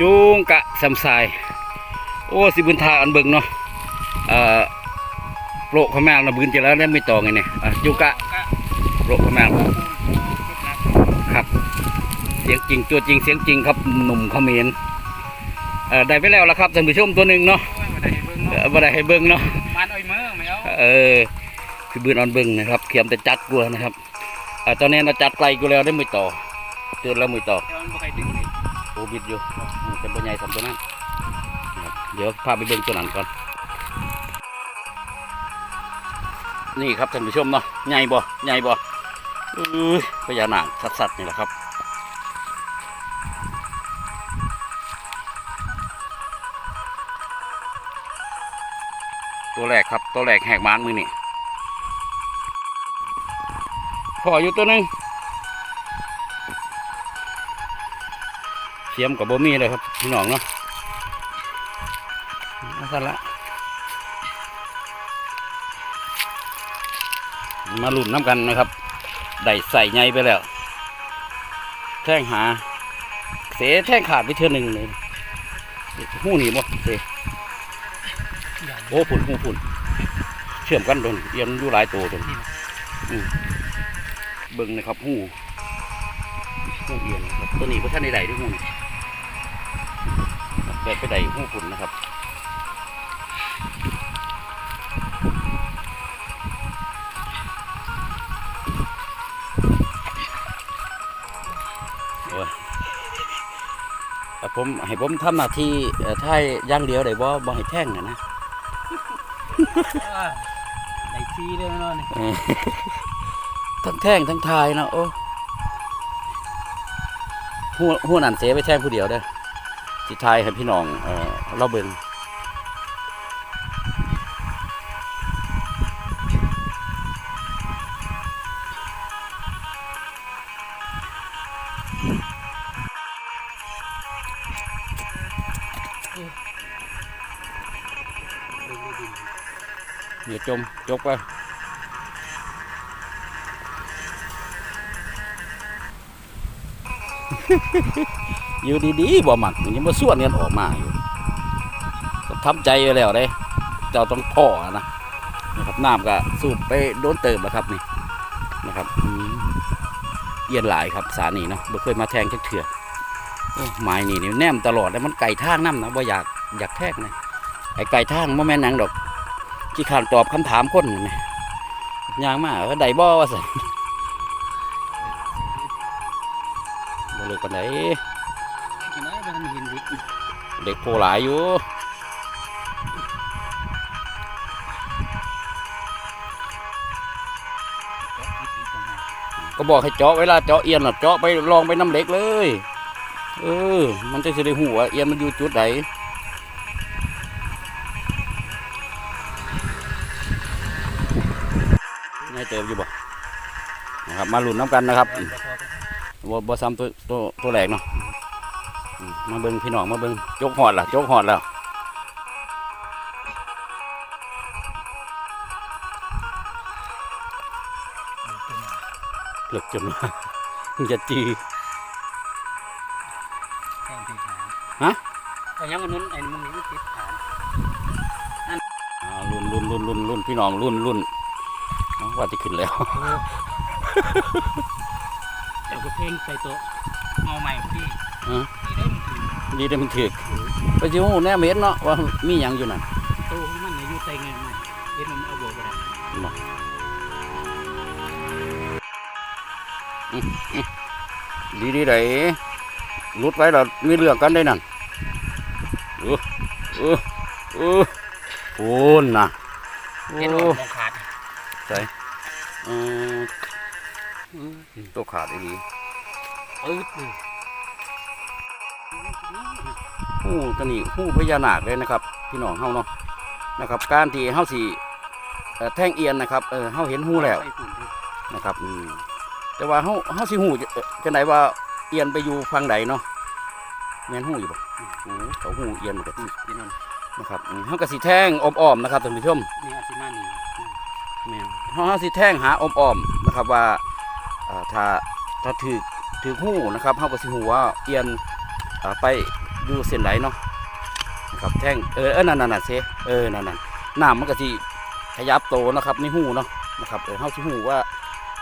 จูงกะสำสาย โอ้สิบุญทาอันเบิ่งเนาะเอ่อโปรขมางนะบืนจะแล้วได้ไม่ต่อไงเนี่ยอะจูงกะโปรขมางครับ เสียงจริงตัวจริงเสียงจริงครับหนุ่มเขมรเอ่อได้ไปแล้วละครับท่านผู้ชมตัวหนึ่งเนาะเอ่อบ่ได้ให้เบิ่งเนาะมันอ้อยมือไม่เอาเออคือบืนออนเบิ่งนะครับเขียมแต่จัดกลัวนะครับเอ่อตอนนี้เราจัดไกลกูแล้วได้ไม่ต่อเตือนแล้วไม่ต่อ เดี๋ยวมันบ่ใครดึงเลยโอบิดอยู่เป็นตัวใหญ่สำตัวนั้นเดี๋ยวพาไปเบิ่งตัวนั้นก่อน นี่ครับท่านผู้ชมเนาะใหญ่บ่ใหญ่บ่เอ้ยพญานาคสัตว์นี่แหละครับตัวแรกครับตัวแรกแหกมานมือนี่พออยู่ตัวหนึง สียมกับบ่มีเลยครับพี่น้องเนาะเอาซะละมาลุ่นน้ำกันนะครับ ได้ใส่ใหญ่ไปแล้ว แท่งหา เสแท่งขาดไปเท่าหนึ่งเลยหูหนีบ่เสโอ้ฝุ่นหูฝุ่นเชื่อมกันโดนเอียนอยู่หลายตัวโดนเบิ่งนะครับหูหูเอียนนะครับตัวนี้พระท่านในใดด้วยหูนี่ แบบไปใดหูฝุ่นนะครับโอ้ยแต่ผมให้ผมทำหน้าที่เอ่อท้ายอย่างเดียวได้บ่บ่ให้แท่งนะนะได้ซีเลยเนาะนี่เออทั้งแท่งทั้งทายเนาะโอ้หัวหัวนั่นเสียไปแท่งผู้เดียวเด้อ สิทายให้พี่น้องเออเราเบิ่งเดี๋ยวจมจกไป อยู่ดีๆบ่หมักยังมาส่วนกันออกมาอยู่ก็ทำใจไว้แล้วเด้เจ้าต้องพ่อนะนะครับน้ำก็สูบไปโดนเติมแล้วครับนี่นะครับเอียนหลายครับสานีเนาะบ่เคยมาแทงจักเถื่อโอ้ไม้นี่นี่แนมตลอดแล้วมันไก่ทางน้ำนะว่าอยากอยากแทกนะไอ้ไก่ทางบ่แม่นหนังดอกที่ขานตอบคำถามคนนี่ยางมากก็ได้บ่ว่าสิบ่เลิกปานใด เด็กโผล่หลายอยู่ก็บอกให้เจาะเวลาเจาะเอียนน่ะเจาะไปลองไปน้ำเล็กเลย เออ มันจะสิได้หัวเอียนมันอยู่จุดไหนง่ายเติมอยู่บ่นะครับมาลุนน้ำกันนะครับบ่บ่ซ้ำตัวตัวตัวแหลกเนาะ มมาเบิ่งพี่น้องมาเบิ่งจกหอดล่ะจกหอดแล้วเหลือกจนว่ามันจะจีแท่งที่ขาฮะแต่ยังมันนู้นไอ้มันนี่ติดขาอ่ารุ่นรุ่นรุ่นรุ่นรุ่นพี่น้องรุ่นรุ่นเอาว่าจะขึ้นแล้วเดี๋ยวก็เพ่งใส่โต๊ะเอาใหม่พี่ฮะนี่ได้มันถือดีได้มันถือกไปจิ๋วแน่เม็ดเนาะว่ามีหยังอยู่นั่นตู้ของมันน่ะอยู่ใต้เงินใหม่เฮ็ดมันเอาโบกบ่ได้บ่อื้ออื้อดีดีไหนรุดไว้แล้วมีเรื่องกันได้นั่นเออเออเออโอ้น่ะโอ้เฮ็ดออกบ่ขาดเออตัวขาดอีหลีปึ๊ดนี่ หูตัวนี้หูพญานาคเลยนะครับ พี่น้องเฮาเนาะนะครับ การที่เฮาสิเอ่อแท่งเอียนนะครับเออเฮาเห็นหูแล้วไปฝุ่นดินะครับอืมแต่ว่าเฮาเฮาสิหูจะเอ่อจังไดว่าเอียนไปอยู่ฝั่งใดเนาะแม่นหูอยู่บ่โอ้เขาหูเอียนหมดเลยนี่นั่นนะครับอืมเฮาก็สิแท่งอ้อมๆนะครับท่านผู้ชมนี่อาซิมานี่แม่นเฮาเฮาสิแท่งหาอ้อมๆนะครับว่าเอ่อถ้าถ้าถือถือหูนะครับเฮาก็สิหูว่าเอียนเอ่อไป อยู่เส้นไหนเนาะนะครับแท่งเออเออนั่นนั่นน่ะเซเออนั่นนั่นน้ำมันก็สิขยับโตนะครับในหูเนาะนะครับเออเฮาสิหูว่า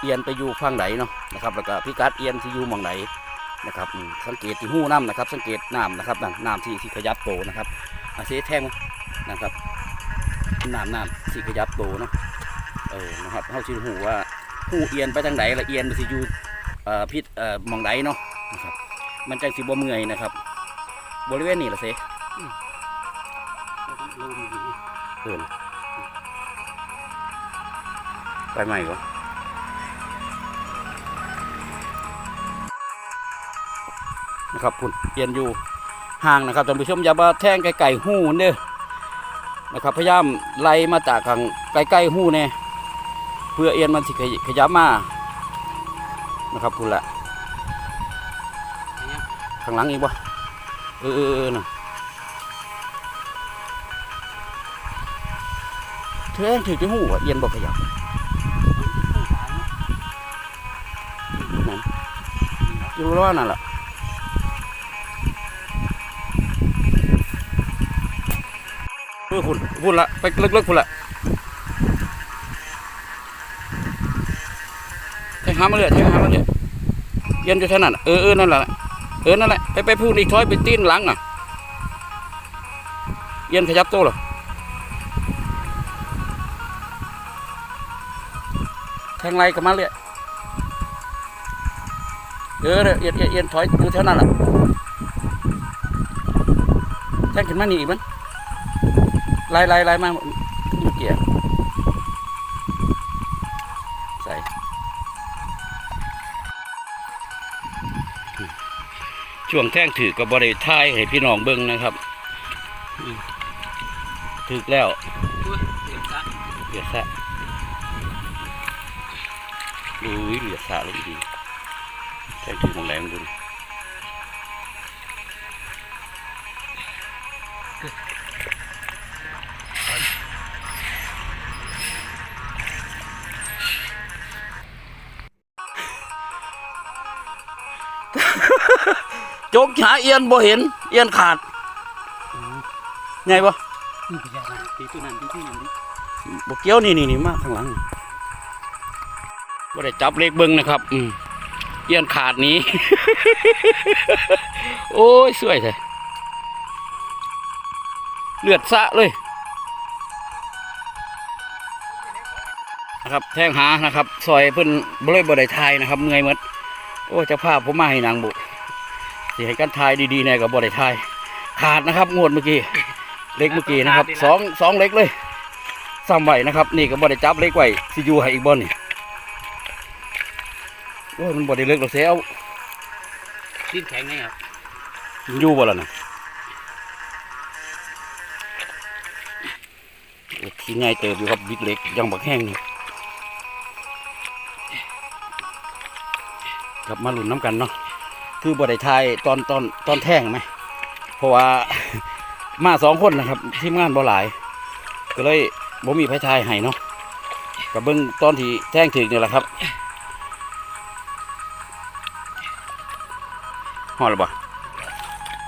เอียนไปอยู่ฝั่งไหนเนาะนะครับแล้วก็พิกัดเอียนสิอยู่มองไหนนะครับสังเกตที่หูน้ำนะครับ สังเกตน้ำนะครับนั่นน้ำที่ที่ขยับโตนะครับอาเซแท่งนะครับน้ำน้ำที่ขยับโตเนาะเออนะครับเฮาสิหูว่าหูเอียนไปทางไหนละเอียนมันสิอยู่พิษเออมองไหนเนาะนะครับมันจังสิบ่เมื่อยนะครับ บริเวณนี้ละเซ่เอินไปใหม่ก่อนนะครับคุณเอียนอยู่ห่างนะครับท่านผู้ชมอย่ามาแท่งไกลๆหูเด้อนะครับพยายามไล่มาจากข้างใกล้ๆหูเนี่ยเพื่อเอียนมันสิขยขยับมานะครับคุณละอันเนี้ยข้างหลังอีกบ่ เออเออน่ะเธอถือที่หูเอียนบ่ขยับองสายเนาะนั่นอยู่ระหว่างนั่นแหละเออคุณพูดละไปเลึกๆคุณละแทงหามาเลยแทงหามาเลยเอียนอยู่เท่นั้นเออเออนั่นแหละ เออนั่นแหละไปไปพูดอีกถอยไปตีนหลังอะเอียนขยับโตวหรอแทงไรกับมาเลยเออเอียนเอียนถอยอยู่เท่านั้นแหละแท่งขึ้นมานี่อีกมั้ยไล่ไล่ไล่มาอยู่เกี ช่วงแท่งถือกับบริท้ายให้พี่น้องเบิ้งนะครับถือแล้วเสียบซะเหลือซะอุ้ยเหลือซะลงดีแท่งถือของแรงดู จกหาเอียนบ่เห็น เอียนขาดไงบ่ตีตัวนั้นตีตัวนั้นบ่เกี้ยวนี่นี่นี่มาข้างหลังบ่ได้จับเลขเบิ่งนะครับอืมเอียนขาดนี้ โอ้ยสวยแท้เลือดสะเลยนะครับแทงหานะครับซอยเพิ่นบ่เลยบ่ได้ทายนะครับเมื่อยหมดโอ้เจะพาพผมมาให้นางบุ สิให้กันทายดีๆแน่ก็บ่ได้ทายขาดนะครับ งวดเมื่อกี้เล็กเมื่อกี้นะครับสองสองเล็กเลยซ้ำไว้นะครับ นี่ก็บ่ได้จับเล็กไว้สิอยู่ให้อีกบ่นี่โอ้ยมันบ่ได้เล็กหรอกเสียเอาดิ้นแข็งไงครับมันอยู่บ่ล่ะนะโอ้ขี้ง่ายเติบอยู่ครับบิ๊กเล็กยังบักแห้งนี่กลับมาลุ้นน้ำกันเนาะ คือบ่ไทยตอนตอนตอนแท่งไหมเพราะว่า มาสองคนนะครับทีมงานบ่หลาย ก็เลยบ่มีไผทายให้เนาะกับเบิ้งตอนที่แท่งถึงนี่แหละครับหอดหรือเปล่า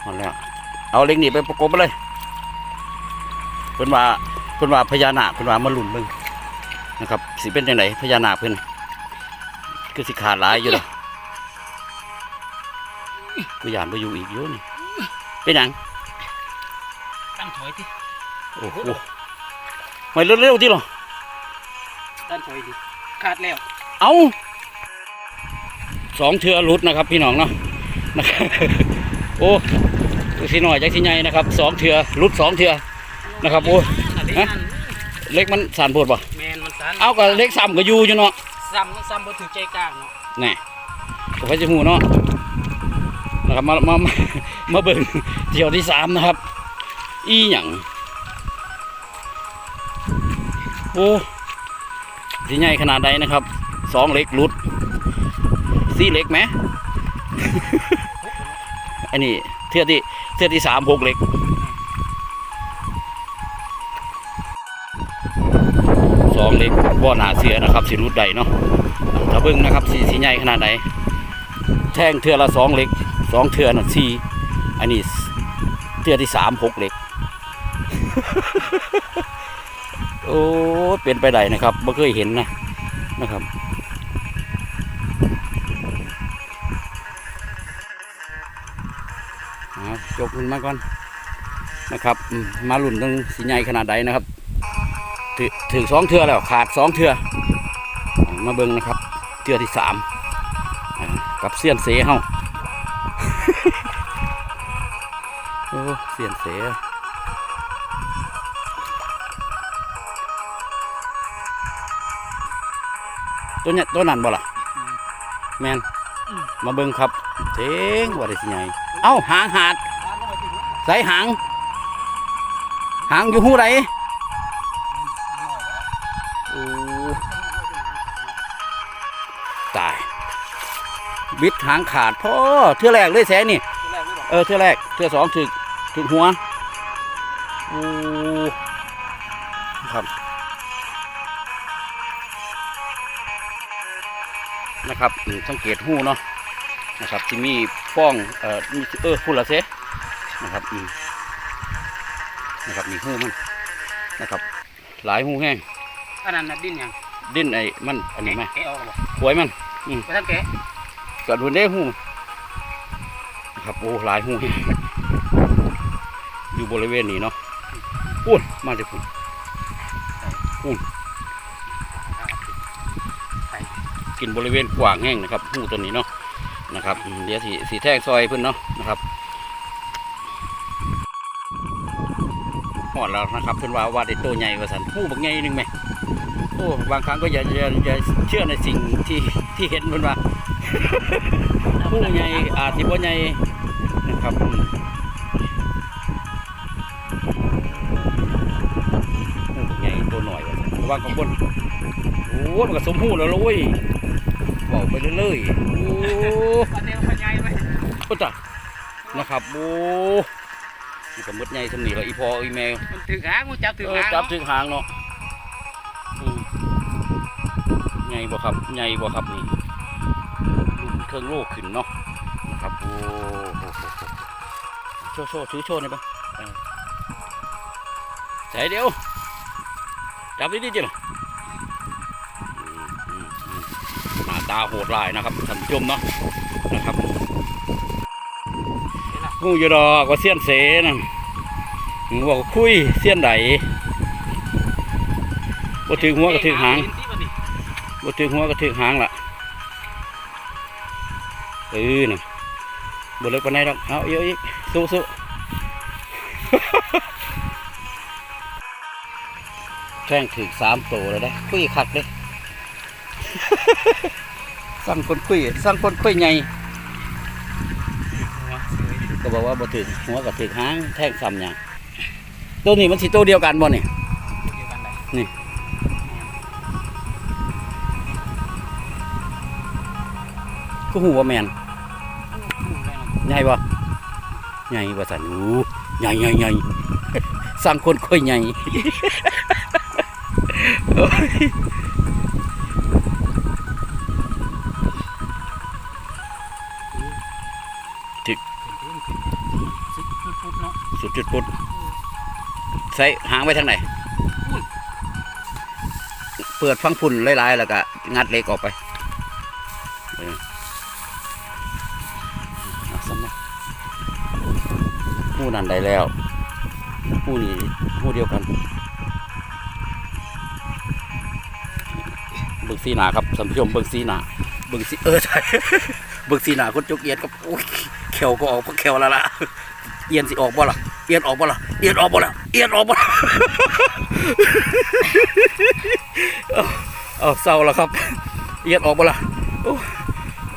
หอดแล้วเอาเล็กนี่ไปประกบไปเลยเพิ่นว่าเพิ่นว่าพญานาคเพิ่นว่ามาลุ่นเบิ่งนะครับสิเป็นจังไดพญานาคเพิ่นคือสิขาดหลายอยู่เด้อ กูยานไปอยู่อีกอยู่นี่เป็นหยังตั้งถอยที่โอ้โหไม่เร็วๆที่หรอตั้งถอยดิขาดแล้ว เอาสองเทือรุดนะครับ พี่น้องเนาะนะครับโอ้สิหน่อยจากสิใหญ่นะครับสองเทือรุดสองเทือนะครับโอ้ยฮะฮะเล็กมันสานโพดป่ะแมนมันสันเอากับเล็กซ้ำก็อยู่อยู่เนาะซ้ำมันซ้ำบ่ถือใจกลางเนาะแน่ผมก็จะหูเนาะ นะครับมามามามาเบิ่งเที่ยวที่สามนะครับ อีหยังโอ้สิใหญ่ขนาดใดนะครับสองเล็กรุดสี่เล็กไหมอันนี้เทือที่เทือที่สามหกเล็กสองเล็กบ่อหนาเสือนะครับสิรุดใดเนาะถ้าเบิ่งนะครับสีสีใหญ่ขนาดไหนแท่งเทือละสองเล็ก สองเทือน่ะสี่อันนี้เทือที่สามหกเหล็ก โอ้เป็นไปได้นะครับไม่เคยเห็นนะนะครับจกมันมาก่อนนะครับ มาลุ่นต้องสิใหญ่ขนาดใดนะครับถือสองเทือแล้วขาดสองเทือมาเบิ่งนะครับ เทือที่สามกับเสี้ยนเสเฮา เสี้ยนเสตัวเนี้ยตัวนั้นบ่ล่ะแมนมาเบิ่งครับเจ๋งว่าได้สิใหญ่เอ้าหางหาดใส่หาง หางอยู่หูไหนโอ้ตายบิดหางขาดพ่อเทื่อแรกเลยแสนี่เออเทื่อแรกเทื่อสองถึก ถึกหัวโอ้ครับนะครับอืมสังเกตหูเนาะนะครับที่มีป้องเอ่อมีเออพูดละเซนะครับอืมนะครับมีหูมันนะครับ หลายหูแห้งอันนั้นน่ะดิ้นยังดิ้นไอ้มันอันนี้ไหมแกะออกแล้วบ่หวยมันไปทำแกะกระดุนได้หูนะครับโอ้หลายหูแห้ง อยู่บริเวณนี้เนาะอุ้นมาจากพุ่นกินบริเวณกว้างแห้งนะครับหูตัวนี้เนาะนะครับเดี๋ยวสีสีแท่งซอยเพิ่นเนาะนะครับหอดแล้วนะครับเพิ่นว่าว่าได้โตใหญ่ว่าสันผู้บักใหญ่หนึงไหมโอ้บางครั้งก็อย่าอย่าอย่าเชื่อในสิ่งที่ที่เห็นเพิ่นว่าผู้ใหญ่อาจสิบ่ใหญ่นะครับ หน่อยว่าซั่นว่าของคนโอ้มันก็สมหูแล้วลุยบอกไปเรื่อยๆโอ้ปลาเดียวปลาใหญ่ไว้ก็จ้ะนะครับโอ้มันก็หมดใหญ่สำนีแล้วอีพออีแมวมันถือหางมันจับถือเออหางจับถึงหางเนาะอืมใหญ่บ่ครับใหญ่บ่ครับนี่รุ่นเครื่องโลกขึ้นเนาะนะครับโอ้โหโชว์โชว์ถือโชว์หน่อยปะเออใส่เดียว จับดีๆจิล่ะอืมหน้าตาโหดร้ายนะครับท่านผู้ชมเนาะนะครับงูอยดอกว่าเสี้ยนเสนั่นบอกว่าคุยเสี้ยนไหนบ่ถึงหัวก็ถึงหางบ่ถึงหัวก็ถึงหางล่ะเออน่ะบ่เลิกปานใดดอกเอาเยอะอีกสู้สู้ แท่งถึงสามโตแล้วได้คุยคักเด้สั่งคนคุยสั่งคนคุยไงก็บอกว่าบ่ถึงหัวก็ถึงหางแท่งซ้ำหยังตัวนี้มันสิตัวเดียวกันบ่เนี่ยก็หูว่าแมนใหญ่บ่ใหญ่บ่สันหูใหญ่ใหญ่ใหญ่สร้างคนค่อยใหญ่ โอ้ยเนาะสุดจุดปุดใส่หางไว้ทางไหน เปิดฟังฝุ่นหลายๆแล้วก็งัดเหล็กออกไปเออเอาสำนักผู้นั้นได้แล้วผู้นี้ผู้เดียวกัน เบิ่งสีหนาครับท่านผู้ชมเบิ่งสีหนาเบิ่งสีเออใช่เบิ่งสีหนาคนจุกเอียนก็โอ้ยเขียวก็ออกเพราะเขียวแล้วล่ะเอียนสิออกบ่ล่ะเอียนออกบ่ล่ะเอียนออกบ่ล่ะเอียนออกบ่ล่ะเอาเอเศร้าแล้วครับ เอียดออกมาละโอ้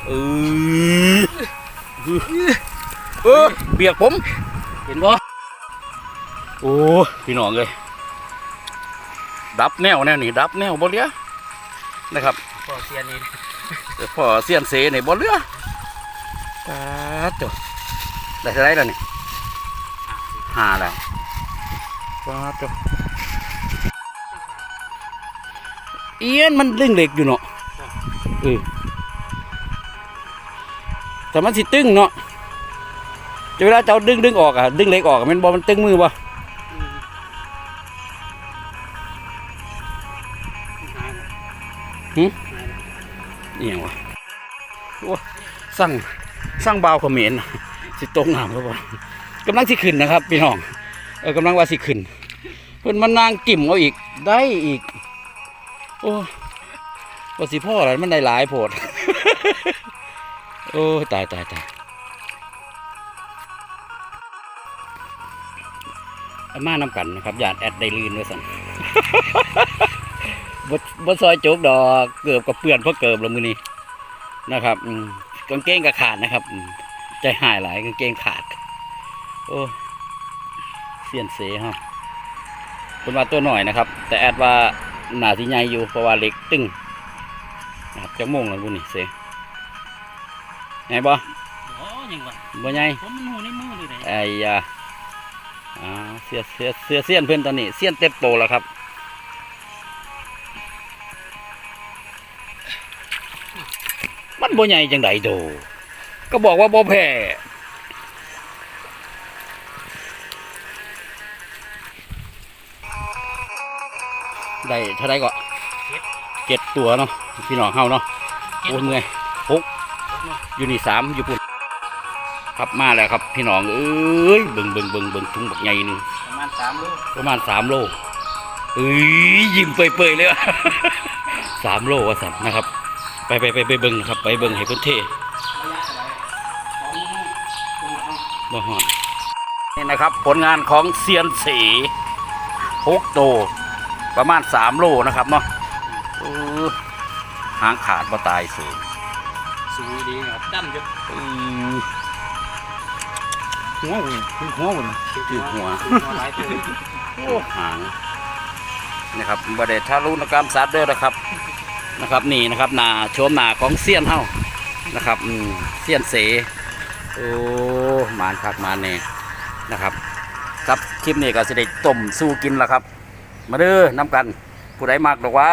เออเออเบียกผม เห็นบ่โอ้พี่น้องเลยดับแนวแนวนี่ดับแนวบ่เหลือ นะครับพอเสียนี่แต่พอเสียนเสนี่บ่เหลือปาดตัวได้เท่าไหรแล้วนี่ห้าแล้วปาดตัวเอียนมันเร่งเหล็กอยู่เนาะเออแต่มันสิตึงเนาะจะเวลาเจ้าดึงดึงออกอะดึงเหล็กออกอะแมันบ่มันตึงมือบ่ หึนี่ยังวะโอ้สั่งสั่งเบาวเขมรน่ะสิตกน้ำแล้วบ่กำลังสิขึ้นนะครับพี่น้องเออกำลังว่าสิขึ้นเพิ่นมานางกิ่มเอาอีกได้อีก โอ้ว่าสิพ่ออะไรมันได้หลายโพดโอ้ตายตายตายมานำกันนะครับญาติแอดไดลื่นไว้สั่น บดบดซอยโจกดอกเกือบกับเปื่อนเพราะเกิบแล้วมือนี้นะครับอืมกางเกงก็ขาดนะครับอืมใจหายหลายกางเกงขาด โอ้เสียนเสฮะเป็นว่าตัวหน่อยนะครับ แต่แอดว่าหนาที่ใหญ่อยู่เพราะว่าเหล็กตึงนะครับจะโมงแล้วบุนี่เสไงบ่โอ้ยังวะบ่ใหญ่ผมมันหูในมือเลยเลยไอ้ยาอ่าเสียเสียเสียเสียนเพื่อนตอนนี้เสียนเต็มโตแล้วครับ บ่ใหญ่จังไดโดก็บอกว่าบ่แพ้ได้เท่าไรก็เจ็ดตัวเนาะพี่น้องเฮาเนาะโอ้ยเมื่อยหกอยู่นี่สามอยู่ปุ่นครับมาแล้วครับพี่น้องเอ้ยเบิ่งเบิ่งเบิ่งเบิ่งถุงบักใหญ่หนึงประมาณสามลูกประมาณสามโลเอ้ยยิ้มเปื่อยๆเลยว่ะสามโลว่าสันนะครับ ไปไปไปไปเบิ่งนะครับ ไปเบิ่งให้เพิ่นเทระยะเท่าไหร่สองลูกสองลูกบ่ฮอดนี่นะครับ ผลงานของเซียนสีหกโต ประมาณสามโลนะครับเนาะเออหางขาดบ่ตายสูงสูงดีครับดั้มอยู่เออหัวหุ่นคือหัวหุ่นถือหัวหัวหลายตัวโอ้หางนะครับบไดทารุณกรรมสัตว์เด้อนะครับ นะครับนี่นะครับนาโฉมนาของเซียนเฮานะครับอืมเซียนเสโอ้หมานคักหมานเน่นะครับ ครับคลิปนี้ก็จะได้ต้มสู้กินแล้วครับ มาเด้อน้ำกันผู้ใดมากดอกว่า